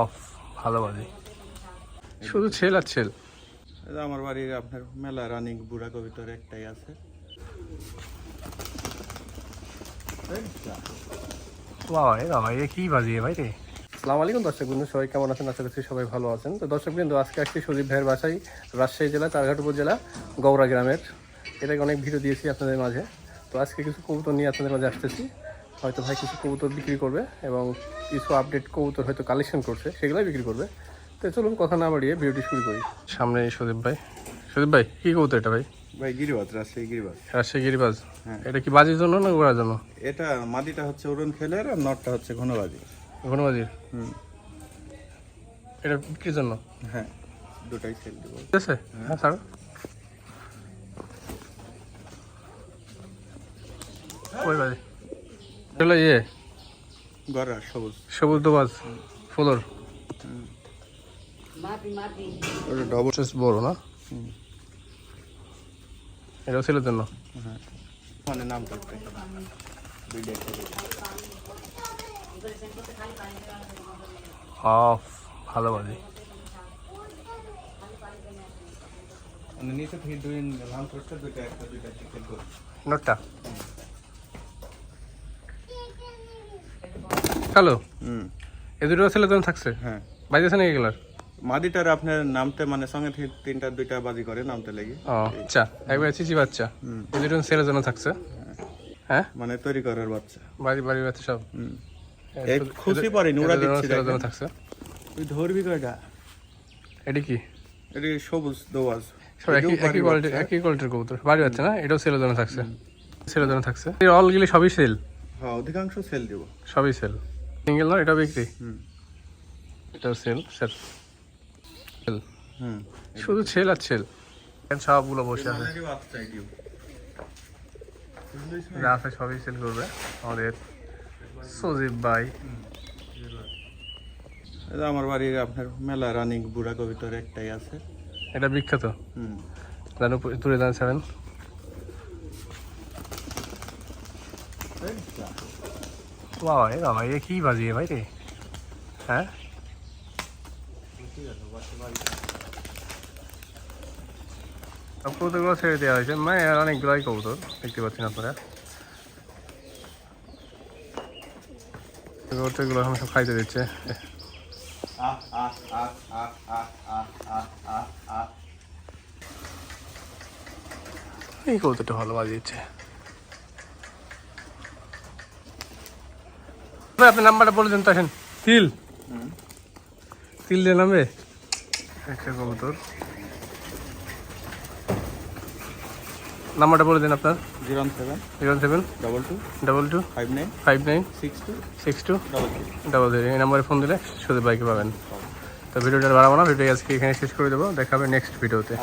Of ভালো বাজি। শুধু ছেল আর ছেল। আমার বাড়ির আপনার মেলা রানিং বুড়া কবিতর একটাই আছে। বাবা এ বাবা এ কি বাজিয়ে ভাই রে। আসসালামু আলাইকুম দর্শক বন্ধু সবাই কেমন আছেন? আশা করছি সবাই ভালো আছেন। তো দর্শক বিন্দু আজকে আসছি সুদীপ ভাইয়ের বাসায় রাজশাহী জেলা চারঘাট উপজেলা গৌরা গ্রামের। এটাকে অনেক ভিডিও দিয়েছি আপনাদের মাঝে। তো আজকে কিছু কবুতর নিয়ে আপনাদের মাঝে আসতেছি। হয়তো ভাই কিছু কবুতর বিক্রি করবে এবং কিছু আপডেট কবুতর হয়তো কালেকশন করছে সেগুলোই বিক্রি করবে। তো চলুন কথা না বাড়িয়ে ভিডিওটি শুরু করি। সামনে সুদীপ ভাই। সুদীপ ভাই কী কবুতর এটা ভাই? ভাই গিরিবাজ রাজশাহী গিরিবাজ। রাজশাহী গিরিবাজ। হ্যাঁ। এটা কি বাজির জন্য না জন্য? এটা মাদিটা হচ্ছে অরুণ খেলের আর নটটা হচ্ছে ঘনবাজি। ঘনবাজির? হুম। এটা বিক্রির জন্য? হ্যাঁ দুটাই সেল দেবো। ঠিক আছে। হ্যাঁ। স্যার ওই বাজে ইয়ে। গড়া সবুজ। সবুজ দোবাজ ফুলর। ওটা ডবল বেশ বড় না? এটাও ছেলের জন্য। হ্যাঁ। মানে দুইটা একটাই। অফ ভালো বাজি মানে নিচে থেকে দুই করতে দুইটা একটা দুইটা নোটটা? হ্যালো হুম। এ দুটো ছেলের জন্য থাকছে? হ্যাঁ। বাজিয়েছে নাকি এগুলার? মাদিটার আপনার নামতে মানে সঙ্গে তিনটা দুইটা বাজি করে নামতে লেগে। ও আচ্ছা। একবার চিচি বাচ্চা। এ দুটো ছেলের জন্য থাকছে? হ্যাঁ। মানে তৈরি করার বাচ্চা। বাড়ি বাড়ি বাচ্চা সব? হুম। খুশি জন্য দিচ্ছি ছেলের জন্য থাকছে? তুই ধরবি কয়টা? এটা কি? এটি সবুজ দোয়াজ। সব একই একই কোয়ালিটির একই কোয়ালিটির কবুতর। বাড়ি যাচ্ছে না? এটাও জন্য থাকছে। জন্য থাকছে। অল গিলি সবই সেল হ্যাঁ অধিকাংশ সেল দিব। সবই সেল সিঙ্গেল না? এটা বিক্রি? হুম। এটাও সেল সেল সেল হুম। শুধু সেল আর সেল সবগুলো বসে আছে। যা আছে সবই সেল করবে। আমাদের সজীব ভাই। এটা আমার বাড়ির আপনার মেলা রানিং বুড়া কবিতর একটাই আছে। এটা বিখ্যাত? হুম। জানো তুলে সেভেন বাবা রে বাবা এ কী বাজিয়ে ভাই রে হ্যাঁ সব কৌতুকগুলো ছেড়ে দেওয়া হয়েছে মানে অনেকগুলোই কৌতুক দেখতে পাচ্ছি না আপনারা কৌতুকগুলো এখন সব খাইতে দিচ্ছে এই কৌতুকটা ভালো বাজিয়েছে আপনি নাম্বারটা বলে দেন তো আসেন। তিল। তিল দিয়ে নামবে? একটা কবুতর। নাম্বারটা বলে দেন আপনার। Zero seven zero seven double two double two five nine five nine six two six two double three. Double three. এই নাম্বারে ফোন দিলে শুধু বাইকে পাবেন। তো ভিডিওটা বাড়াবো না ভিডিও আজকে এখানে শেষ করে দেবো। দেখা হবে নেক্সট ভিডিওতে